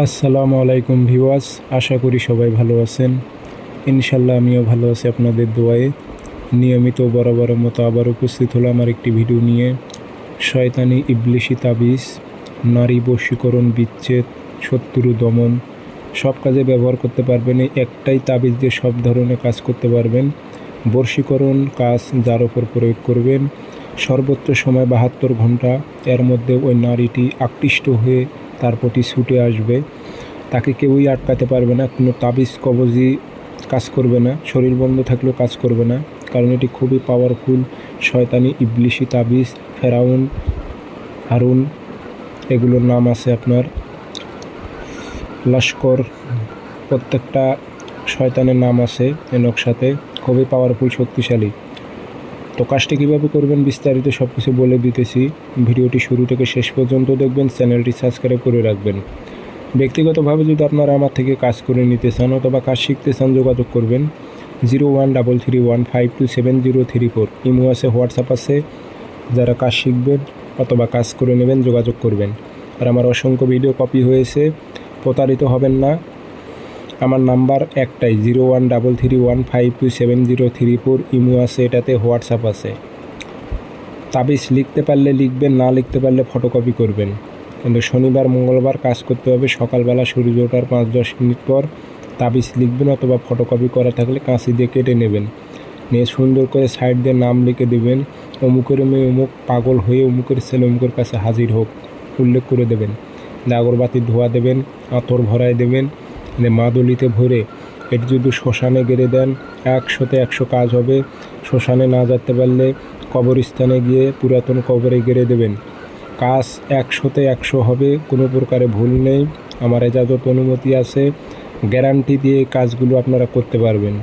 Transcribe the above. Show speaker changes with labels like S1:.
S1: আসসালামু আলাইকুম ভিওয়াস আশা করি সবাই ভালো আছেন। ইনশাল্লাহ আমিও ভালো আছি আপনাদের দোয়ায়ে। নিয়মিত বরাবরের মতো আবার উপস্থিত হলাম আমার একটি ভিডিও নিয়ে। শয়তানি, ইবলিশি, তাবিজ, নারী বশীকরণ, বিচ্ছেদ, শত্রু দমন, সব কাজে ব্যবহার করতে পারবেন, একটাই তাবিজ দিয়ে সব ধরনের কাজ করতে পারবেন। বর্ষীকরণ কাজ যার ওপর প্রয়োগ করবেন। সর্বোচ্চ সময় বাহাত্তর ঘণ্টা, এর মধ্যে ওই নারীটি আকৃষ্ট হয়ে তার প্রতি ছুটে আসবে। তাকে কেউই আটকাতে পারবে না, কোনো তাবিজ কবজি কাজ করবে না, শরীর বন্ধ থাকলেও কাজ করবে না, কারণ এটি খুবই পাওয়ারফুল শয়তানি, ইবলিশি তাবিজ, ফেরাউন, হারুন, এগুলোর নাম আছে আপনার লস্কর, প্রত্যেকটা শয়তানের নাম আছে এ নকশাতে, খুবই পাওয়ারফুল শক্তিশালী। তো কাজটি কীভাবে করবেন বিস্তারিত সব কিছু বলে দিতেছি। ভিডিওটি শুরু থেকে শেষ পর্যন্ত দেখবেন, চ্যানেলটি সাবস্ক্রাইব করে রাখবেন। ব্যক্তিগতভাবে যদি আপনারা আমার থেকে কাজ করে নিতে চান অথবা কাজ শিখতে চান, যোগাযোগ করবেন zero one double three one five two seven zero three four. Imo আছে, হোয়াটসঅ্যাপ আছে। যারা কাজ শিখবেন অথবা কাজ করে নেবেন, যোগাযোগ করবেন। আর আমার অসংখ্য ভিডিও কপি হয়েছে। প্রতারিত হবেন না। আমার নাম্বার একটাই zero one double three one five two seven zero three four Imo আছে, এটাতে হোয়াটসঅ্যাপ আছে। তাবিজ লিখতে পারলে লিখবেন, না লিখতে পারলে ফটোকপি করবেন। কিন্তু শনিবার, মঙ্গলবার কাজ করতে হবে, সকালবেলা সূর্য ওঠার পাঁচ দশ মিনিট পর তাবিজ লিখবেন অথবা ফটোকপি করা থাকলে কাঁচি দিয়ে কেটে নেবেন। নিয়ে সুন্দর করে সাইড দিয়ে নাম লিখে দেবেন। অমুকের মেয়ে অমুক পাগল হয়ে অমুকের ছেলে অমুকের কাছে হাজির হোক, উল্লেখ করে দেবেন। দিয়ে আগরবাতি ধোয়া দেবেন, আতর ভরায় দেবেন। মাদুলিতে ভরে এটি যদি শ্মশানে গেড়ে দেন, একশোতে একশো কাজ হবে। শ্মশানে না যেতে পারলে কবরস্থানে গিয়ে পুরাতন কবরে গেড়ে দেবেন। কাজ একশোতে একশো হবে, কোনো প্রকারে ভুল নেই। আমার এজাজত অনুমতি আছে। গ্যারান্টি দিয়ে কাজগুলো আপনারা করতে পারবেন।